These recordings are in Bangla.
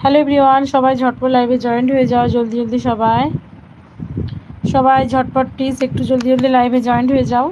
হ্যালো এভরিওয়ান, সবাই ঝটপট লাইভে জয়েন্ট হয়ে যাও, জলদি জলদি সবাই। সবাই ঝটপট প্লিজ একটু জলদি জলদি লাইভে জয়েন্ট হয়ে যাও।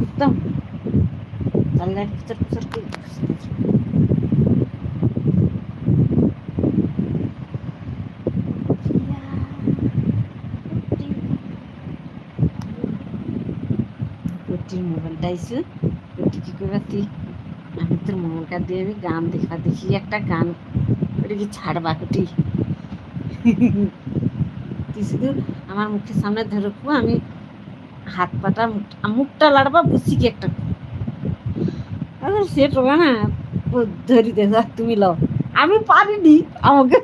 একদম জানলার ভিতর ভিতর কি আমি তোর মোবাইলটা দিয়ে আমি গান দেখা দেখি, একটা গান। ওটা ছাড়বা কুটি তুই শুধু আমার মুখের সামনে ধরে আমি হাত পাটা মুখ- মুখটা লাড়বা বুঝছি কি একটা সে টোকা না ধরি যা, তুমি লও। আমি পারিনি আমাকে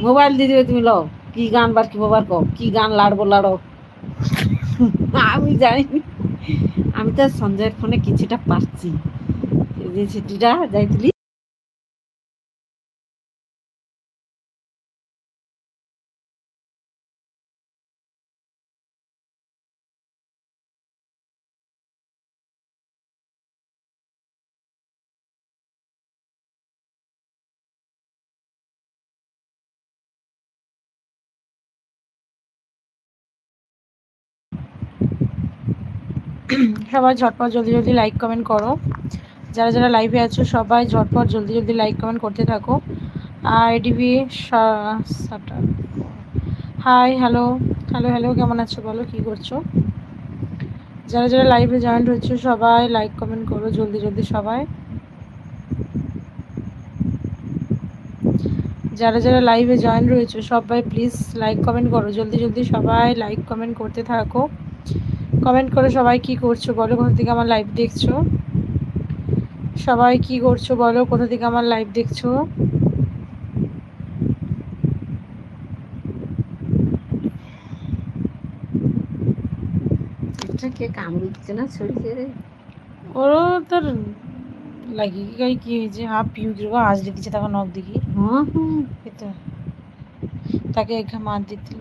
মোবাইল দিয়ে দেবে তুমি লও। কি গান বার কি বাবার কও কি গান লাড়বো লাড়ো? আমি জানি আমি তো সঞ্জয়ের ফোনে কিছুটা পারছি। যে ছুটিটা যাইতিলি। সবাই ঝটপট জলদি জলদি লাইক কমেন্ট করো। যারা যারা লাইভে আছো, সবাই ঝটপট জলদি জলদি লাইক কমেন্ট করতে থাকো। IDB hi hello hello hello কেমন আছো বলো, কি করছ? যারা যারা লাইভে জয়েন্ট হচ্ছে সবাই লাইক কমেন্ট করো জলদি জলদি সবাই। যারা যারা লাইভে জয়েন রয়েছে, সবাই প্লিজ লাইক কমেন্ট করো জলদি জলদি সবাই লাইক কমেন্ট করতে থাকো। কমেন্ট করে সবাই কি করছ বলো কোথা থেকে আমার লাইভ দেখছ? সবাই কি করছ বলো কোথা থেকে আমার লাইভ দেখছ? কে কামড়িচ্ছে না ছড়িয়ে রে ওরও তোর লাগি গাই কি হয়েছে? হাফ পিউ আজ তখন নখ দেখি। হ্যাঁ হ্যাঁ। তাকে মার দিতে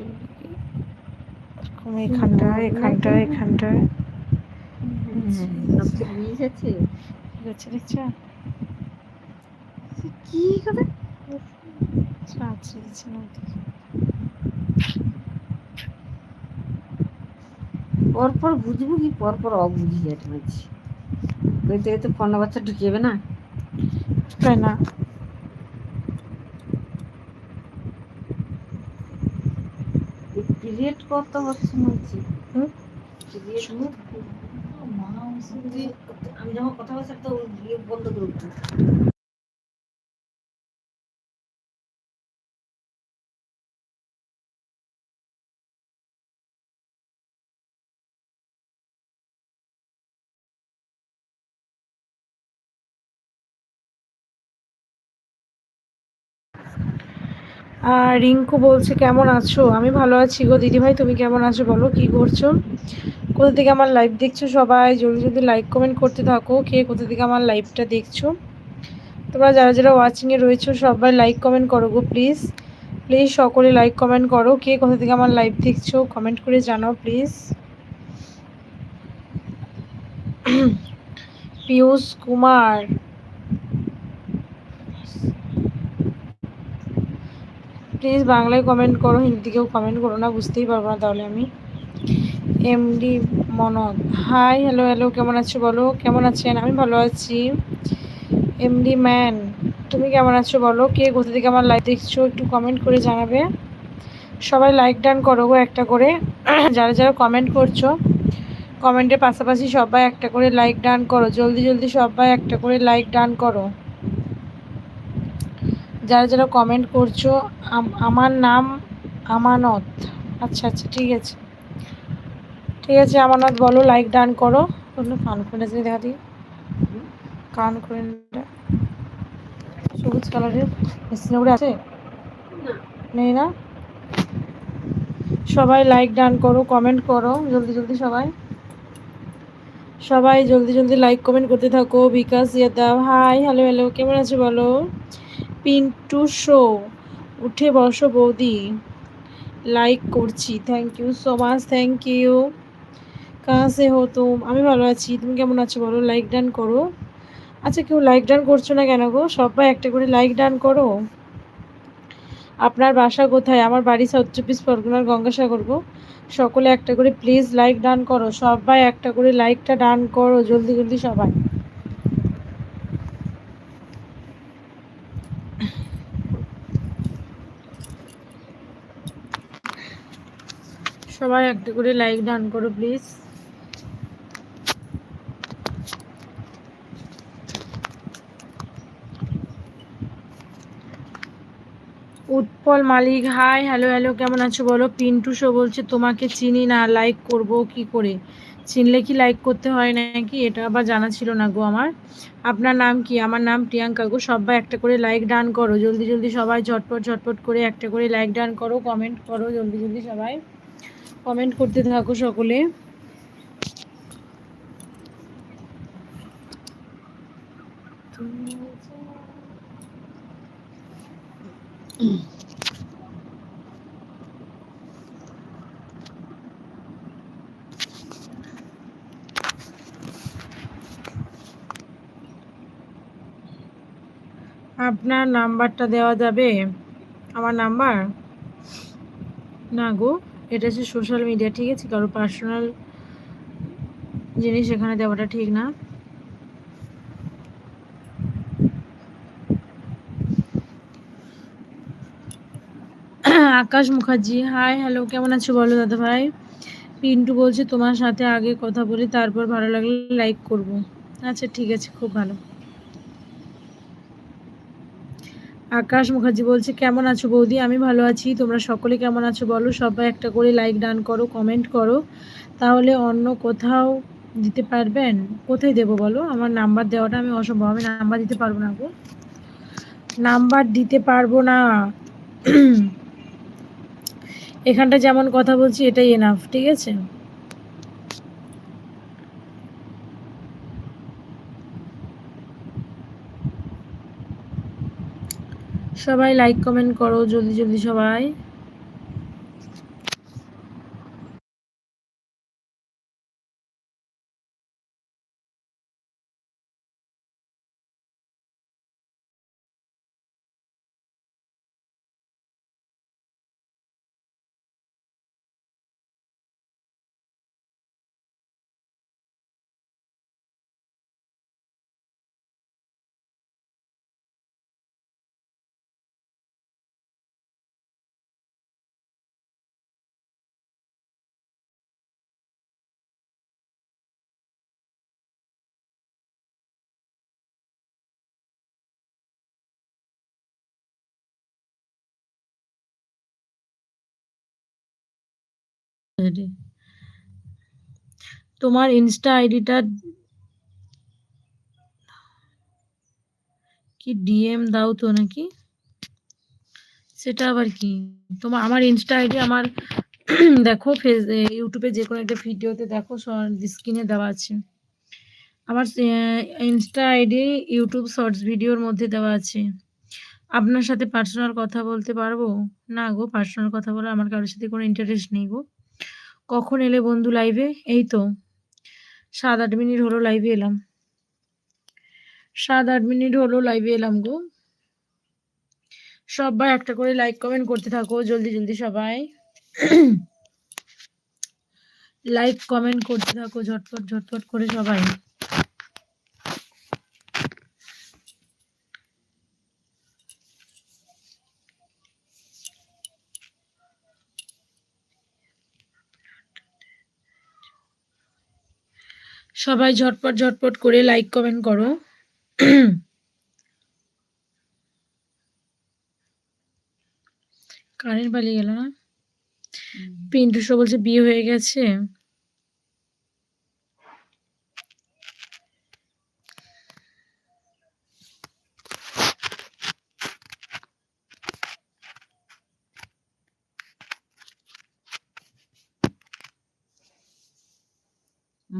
এরকম এখানটায় এখানটায় এখানটায়। দেখছ কি কথা আচ্ছা দিচ্ছে পরপর বুঝব কি? পরপর অবুঝি যেটা বলছি। তো পনেরো বছর ঢুকিয়ে না? তাই না? পিরিয়ড কত হচ্ছে বলছি আমি যখন কথা বলছি তো ইয়ে বন্ধ করে রিঙ্কু বলছে, কেমন আছো? আমি ভালো আছি গো দিদিভাই, তুমি কেমন আছো বলো, কি করছ? কোথা থেকে আমার লাইভ দেখছ সবাই? জলদি জলদি লাইক কমেন্ট করতে থাকো, কে কোথা থেকে আমার লাইভটা দেখছ? তোমরা যারা যারা ওয়াচিংয়ে রয়েছো, সবাই লাইক কমেন্ট করো গো প্লিজ প্লিজ সকলে লাইক কমেন্ট করো, কে কোথা থেকে আমার লাইভ দেখছ কমেন্ট করে জানাও প্লিজ পিয়ুষ কুমার প্লিজ বাংলায় কমেন্ট করো, হিন্দিতেও কমেন্ট করো না, বুঝতেই পারব না তাহলে আমি। এমডি মনদ হাই হ্যালো হ্যালো কেমন আছো বলো? কেমন আছেন? আমি ভালো আছি। এমডি ম্যান তুমি কেমন আছো বলো? কে কোথা থেকে আমার লাইভ দেখছ? একটু কমেন্ট করে জানাবে। সবাই লাইক ডান করো গো একটা করে। যারা যারা কমেন্ট করছ কমেন্টের পাশাপাশি সবাই একটা করে লাইক ডান করো। জলদি জলদি সবাই একটা করে লাইক ডান করো। যারা যারা কমেন্ট করছ, আম- আমার নাম আমানত। আচ্ছা আচ্ছা ঠিক আছে। ঠিক আছে, আমানত বলো লাইক ডান করো। কোনো কান খুলে যদি দেখা দিই। কান খুলে সবুজ কালারের উড়ে আছে? নেই না? সবাই লাইক ডান করো কমেন্ট করো, জলদি জলদি সবাই। সবাই জলদি জলদি লাইক কমেন্ট করতে থাকো, বিকাশ ইয়াদা হাই হ্যালো হ্যালো কেমন আছে বলো? পিন্টু শো, উঠে বসো বৌদি। লাইক করছি। Thank you so much thank you সে হো তুম, আমি ভালো আছি। তুমি কেমন আছো বলো? লাইক ডান করো। আচ্ছা কেউ লাইক ডান করছ না কেন গো? সবাই একটা করে লাইক ডান করো। আপনার বাসা কোথায়? আমার বাড়ি সাউথ চব্বিশ পরগনার গঙ্গাসাগর গো। সকলে একটা করে প্লিজ লাইক ডান করো। সবাই একটা করে লাইকটা ডান করো, জলদি জলদি সবাই। সবাই একটা করে লাইক ডান করো please Utpal Malik hi hello hello কেমন আছো বলো? পিন্টু শো বলছে, তোমাকে চিনি না লাইক করব কি করে? চিনলে কি লাইক করতে হয় নাকি? এটা আবার জানা ছিল না গো আমার। আপনার নাম কি? আমার নাম প্রিয়াঙ্কা গো। সবাই একটা করে লাইক ডান করো। জলদি জলদি সবাই ঝটপট ঝটপট করে একটা করে লাইক ডান করো কমেন্ট করো, জলদি জলদি সবাই। কমেন্ট করতে থাকো সকলে। আপনার নাম্বারটা দেওয়া যাবে? আমার নাম্বার? না গো। এটা হচ্ছে সোশ্যাল মিডিয়া ঠিক আছে? কারও পার্সোনাল জিনিস এখানে দেওয়াটা ঠিক না। আকাশ মুখার্জি হাই হ্যালো কেমন আছো বলো দাদা ভাই? পিন্টু বলছে তোমার সাথে আগে কথা বলি, তারপর ভালো লাগলে লাইক করব। আচ্ছা ঠিক আছে, খুব ভালো। আকাশ মুখার্জি বলছে, কেমন আছো বৌদি? আমি ভালো আছি। তোমরা সকলে কেমন আছো বলো? সবাই একটা করে লাইক ডান করো কমেন্ট করো। তাহলে অন্য কোথাও দিতে পারবেন? কোথায় দেবো বলো? আমার নাম্বার দেওয়াটা আমি অসম্ভব। আমি নাম্বার দিতে পারব না গো। নাম্বার দিতে পারব না। এখানটা যেমন কথা বলছি, এটাই এনাফ ঠিক আছে? সবাই লাইক কমেন্ট করো জলদি জলদি সবাই। তোমার ইনস্টা আইডিটা কি ডিএম দাও তো নাকি? সেটা আবার কি? তোমার, আমার ইনস্টা আইডি আমার দেখো, ফেস ইউটিউবে যে কোনো একটা ভিডিওতে দেখো স্ক্রিনে দেওয়া আছে। আমার ইনস্টা আইডি, ইউটিউব শর্টস ভিডিওর মধ্যে দেওয়া আছে। আপনার সাথে পার্সোনাল কথা বলতে পারব? না গো, পার্সোনাল কথা বলে আমার কারোর সাথে কোনো ইন্টারেস্ট নেই গো। কখন এলে বন্ধু লাইভে এই তো, সাত আট মিনিট হলো লাইভে এলাম। সাত আট মিনিট হলো লাইভে এলাম গো। সবাই একটা করে লাইক কমেন্ট করতে থাকো, জলদি জলদি সবাই। লাইক কমেন্ট করতে থাকো, ঝটপট ঝটপট করে সবাই। সবাই ঝটপট ঝটপট করে লাইক কমেন্ট করো। কারেন্ট পালিয়ে গেল না? পিন্টু সব বলছে বিয়ে হয়ে গেছে।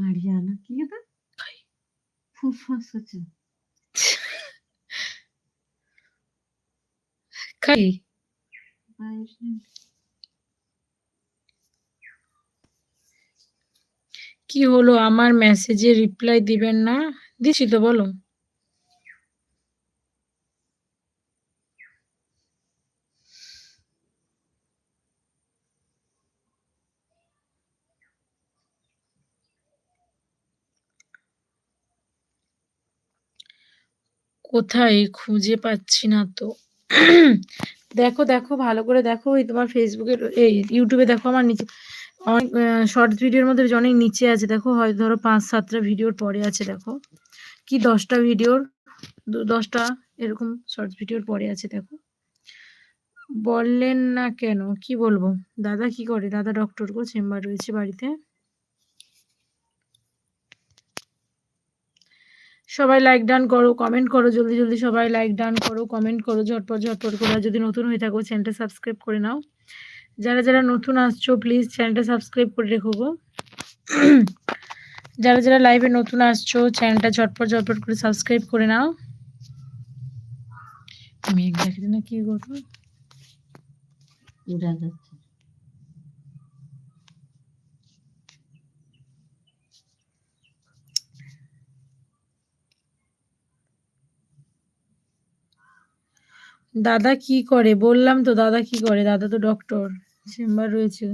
আরিয়ানা কি এটা ফুসফাস হচ্ছে খাই কি হলো আমার মেসেজে রিপ্লাই দিবেন না দিচ্ছি তো বলো কোথায়? খুঁজে পাচ্ছি না তো। দেখো দেখো, ভালো করে দেখো এই তোমার ফেসবুকে এই ইউটিউবে দেখো আমার নিচে অনেক শর্ট ভিডিওর মধ্যে অনেক নিচে আছে। দেখো, হয়তো ধরো পাঁচ সাতটা ভিডিওর পরে আছে, দেখো। কি দশটা ভিডিওর দশটা এরকম শর্ট ভিডিওর পরে আছে, দেখো। বললেন না কেন? কি বলব? দাদা কি করে? দাদা ডক্টর গো চেম্বার রয়েছে বাড়িতে। সবাই লাইক ডান করো কমেন্ট করো, জলদি জলদি সবাই লাইক ডান করো কমেন্ট করো, ঝটপট ঝটপট করে। যদি নতুন হয়ে থাকো চ্যানেলটা সাবস্ক্রাইব করে নাও। যারা যারা নতুন আসছো প্লিজ চ্যানেলটা সাবস্ক্রাইব করে রেখো গো। যারা যারা লাইভে নতুন আসছো চ্যানেলটা ঝটপট ঝটপট করে সাবস্ক্রাইব করে নাও। মেঘ দেখে না কি করব উড়া যাচ্ছে। দাদা কি করে? বললাম তো দাদা কি করে? দাদা তো ডক্টর চেম্বার রয়েছে।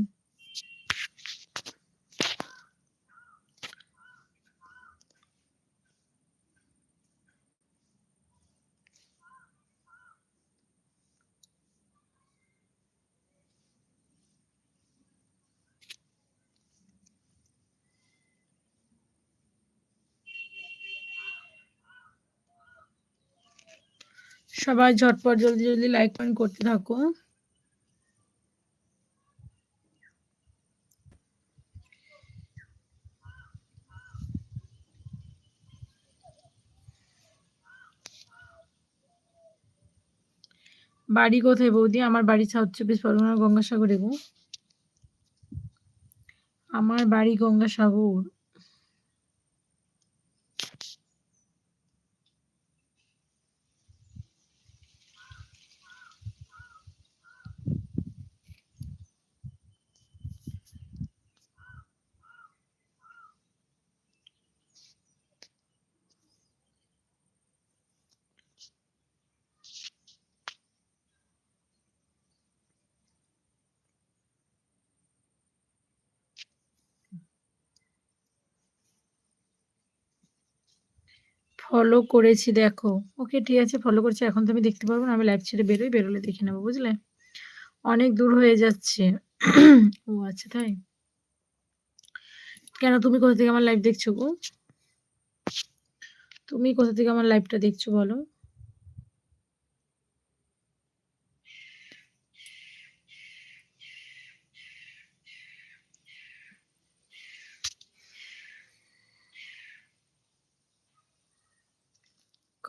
সবাই ঝটপট জলদি জলদি লাইক কমেন্ট করতে থাকো। বাড়ি কোথায় বৌদি? আমার বাড়ি সাউথ চব্বিশ পরগনা গঙ্গাসাগরে গো। আমার বাড়ি গঙ্গাসাগর। ফলো করেছি, দেখো। ওকে ঠিক আছে ফলো করছি, এখন তো আমি দেখতে পারব না, আমি লাইভ ছেড়ে বেরোই, বেরোলে দেখে নেব, বুঝলে? অনেক দূর হয়ে যাচ্ছে। ও আচ্ছা তাই? কেন, তুমি কোথা থেকে আমার লাইভ দেখছ গো? তুমি কোথা থেকে আমার লাইভটা দেখছ বলো?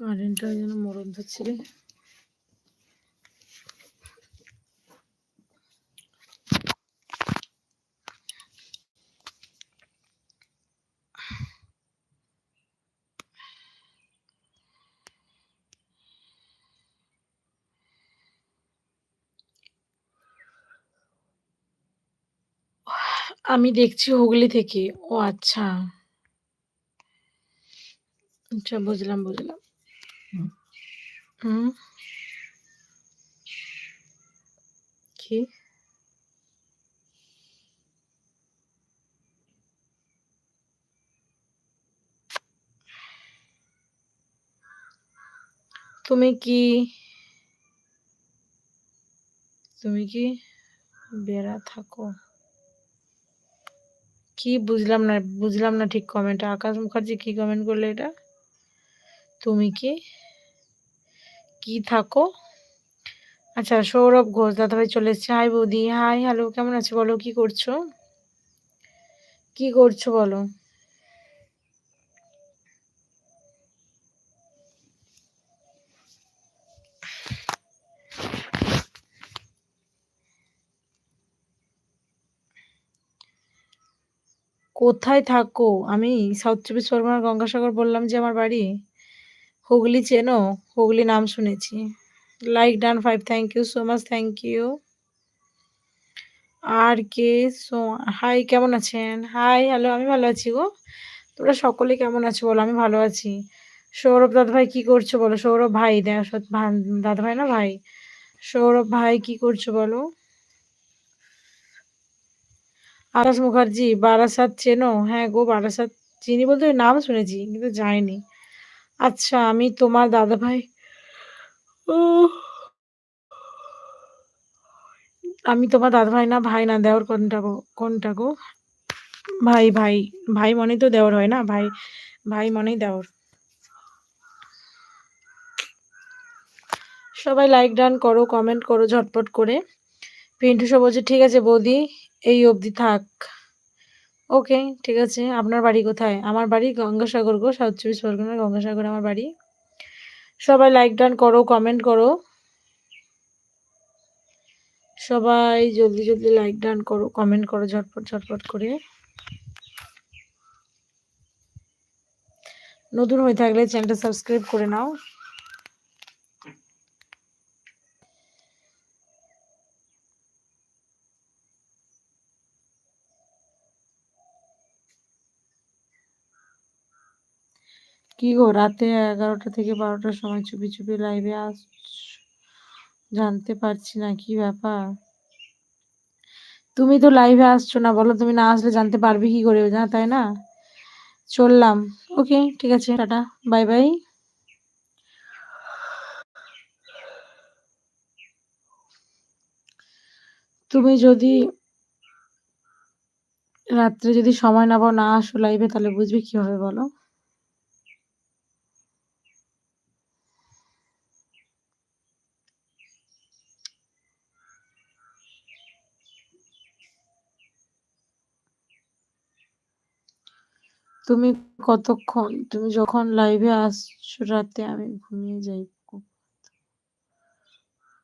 কারেন্টটা যেন মরণ ধরছে রে। আমি দেখছি হুগলি থেকে। ও আচ্ছা। আচ্ছা বুঝলাম বুঝলাম। হুম কি তুমি কি তুমি কি বেড়া থাকো কি বুঝলাম না বুঝলাম না ঠিক কমেন্ট আকাশ মুখার্জি কি কমেন্ট করলে এটা তুমি কি কি থাকো? আচ্ছা সৌরভ ঘোষ, দাদাভাই চলে এসছে। হাই বৌদি। হাই হ্যালো কেমন আছে বলো? কি করছ? কি করছ বলো? কোথায় থাকো? আমি সাউথ চব্বিশ পরগনার গঙ্গাসাগর বললাম যে আমার বাড়ি। হুগলি চেনো? হুগলি নাম শুনেছি। Like done five thank you so much thank you আর কে সো হাই কেমন আছেন? হাই হ্যালো আমি ভালো আছি গো। তোমরা সকলে কেমন আছো বলো? আমি ভালো আছি। সৌরভ দাদা ভাই কি করছ বলো? সৌরভ ভাই দাদা ভাই না ভাই? সৌরভ ভাই কি করছ বলো? আকাশ মুখার্জি, বারাসাত চেনো? হ্যাঁ গো, বারাসাত, চিনি বলতে নাম শুনেছি, কিন্তু যাইনি। আচ্ছা আমি তোমার দাদা ভাই আমি তোমার দাদা ভাই না ভাই না দেওয়ার কোনটা গো কোনটা গো? ভাই ভাই ভাই মনেই তো দেওয়ার হয় না, ভাই ভাই মনেই দেওয়ার সবাই লাইক ডান করো কমেন্ট করো, ঝটপট করে। পিন্টু সব বলছে ঠিক আছে বৌদি, এই অবধি থাক। ওকে, ঠিক আছে। আপনার বাড়ি কোথায়? আমার বাড়ি গঙ্গাসাগর গো, সাউথ চব্বিশ পরগনার গঙ্গাসাগর আমার বাড়ি। সবাই লাইক ডান করো কমেন্ট করো। সবাই জলদি জলদি লাইক ডান করো কমেন্ট করো ঝটপট ঝটপট করে। নতুন হয়ে থাকলে চ্যানেলটা সাবস্ক্রাইব করে নাও। কি গো, রাতে এগারোটা থেকে বারোটার সময় চুপি চুপি লাইভে আস জানতে পারছি না, কি ব্যাপার? তুমি তো লাইভে আসছো না, বলো তুমি না আসলে জানতে পারবে কি করে, না তাই না? চললাম। ওকে ঠিক আছে, টাটা বাই বাই তুমি যদি রাত্রে যদি সময় না পাও না আসো লাইভে তাহলে বুঝবে কি হবে বলো? তুমি কতক্ষণ? তুমি যখন লাইভে আসছো রাতে, আমি ঘুমিয়ে যাই।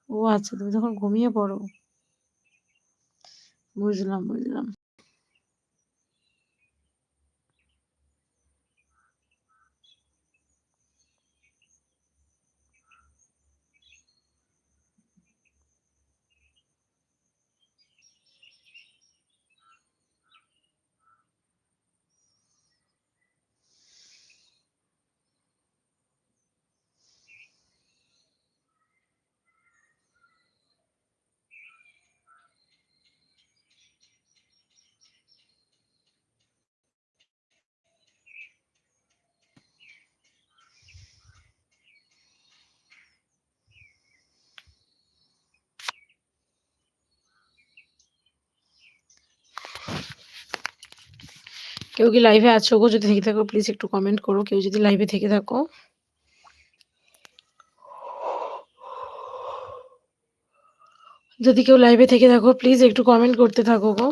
ও আচ্ছা তুমি যখন ঘুমিয়ে পড়ো। বুঝলাম বুঝলাম। কেউ কি লাইভে আছো গো? যদি থেকে থাকো প্লিজ একটু কমেন্ট করো। কেউ যদি লাইভে থেকে থাকো। যদি কেউ লাইভে থেকে থাকো প্লিজ একটু কমেন্ট করতে থাকো গো।